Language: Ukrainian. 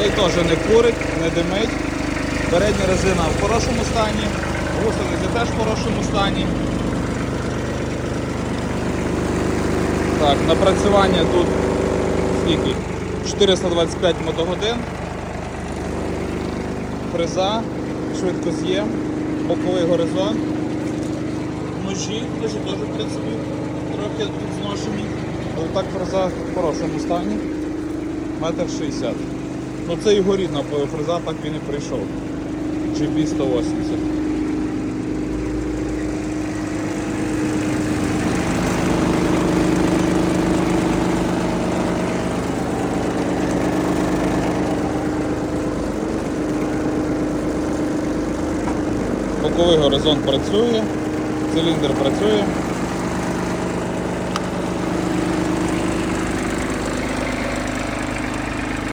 Цей теж не курить, не димить. Передня резина в хорошому стані, гусениці теж в хорошому стані. Так, напрацювання тут скільки? 425 мотогодин. Фреза, швидкоз'єм, боковий горизонт. Ножі, ножі теж в принципі трохи зношені. Але так фреза в хорошому стані. Метр 60. Ну це його рідна фреза, так він і прийшов. GB 180. Боковий горизонт працює, циліндр працює.